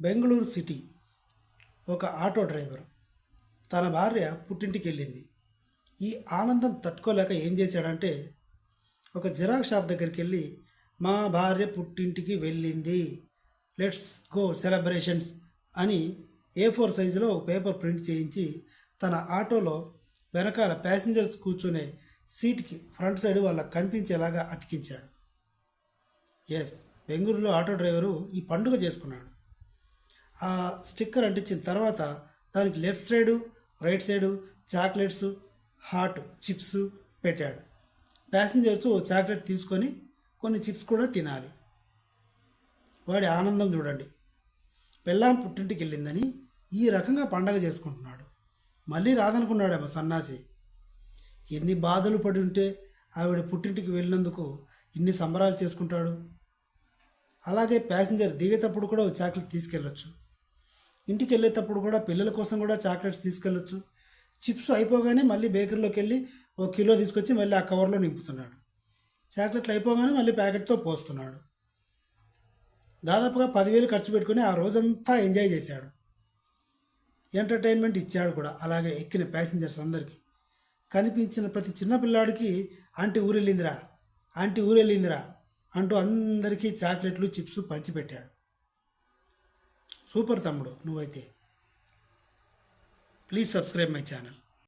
Bengaluru city ఒక auto driver. తన భార్య పుట్టింటికి వెళ్ళింది ఈ ఆనందం తట్టుకోలేక ఏం చేశాడంటే ఒక జిరాక్ షాప్ దగ్గరికి వెళ్ళి మా భార్య పుట్టింటికి వెళ్ళింది. లెట్స్ గో సెలబ్రేషన్స్ అని ఏ ఫోర్ సైజులో ఒక పేపర్ ప్రింట్ చేయించి తన ఆటోలో వెనకాల ప్యాసింజర్స్ కూర్చునే సీట్కి ఫ్రంట్ సైడ్ వాళ్ళకి కనిపించేలాగా అతికించాడు. ఎస్ బెంగళూరులో ఆటో డ్రైవరు ఈ పండుగ చేసుకున్నాడు. ఆ స్టిక్కర్ అంటించిన తర్వాత దానికి left side right side chocolates hot chips పెట్టాడు. ప్యాసింజర్స్ ఓ చాక్లెట్ తీసుకొని కొన్ని చిప్స్ కూడా తినాలి. వాడి ఆనందం చూడండి. పెళ్ళాం పుట్టింటికి వెళ్ళిందని ఈ రకంగా పండగ చేసుకుంటున్నాడు. మళ్ళీ రాదనుకున్నాడేమో సన్నాసి. ఎన్ని బాధలు పడి ఉంటే ఆవిడ పుట్టింటికి వెళ్ళినందుకు ఇన్ని సంబరాలు చేసుకుంటాడు. అలాగే ప్యాసింజర్ దిగేటప్పుడు కూడా ఒక చాక్లెట్ తీసుకెళ్ళొచ్చు. ఇంటికి వెళ్ళేటప్పుడు కూడా పిల్లల కోసం కూడా చాక్లెట్స్ తీసుకెళ్ళొచ్చు. చిప్స్ అయిపోగానే మళ్ళీ బేకరీలోకి వెళ్ళి ఒక కిలో తీసుకొచ్చి మళ్ళీ ఆ కవర్లో నింపుతున్నాడు. చాక్లెట్లు అయిపోగానే మళ్ళీ ప్యాకెట్తో పోస్తున్నాడు. దాదాపుగా పదివేలు ఖర్చు పెట్టుకుని ఆ రోజంతా ఎంజాయ్ చేశాడు. ఎంటర్టైన్మెంట్ ఇచ్చాడు కూడా అలాగే ఎక్కిన ప్యాసింజర్స్ అందరికీ. కనిపించిన ప్రతి చిన్న పిల్లాడికి ఆంటీ ఊరెళ్ళిందిరా ఆంటీ ఊరెళ్ళిందిరా అంటూ అందరికీ చాక్లెట్లు చిప్స్ పంచిపెట్టాడు. సూపర్ తమ్ముడు నువ్వైతే. Please subscribe my channel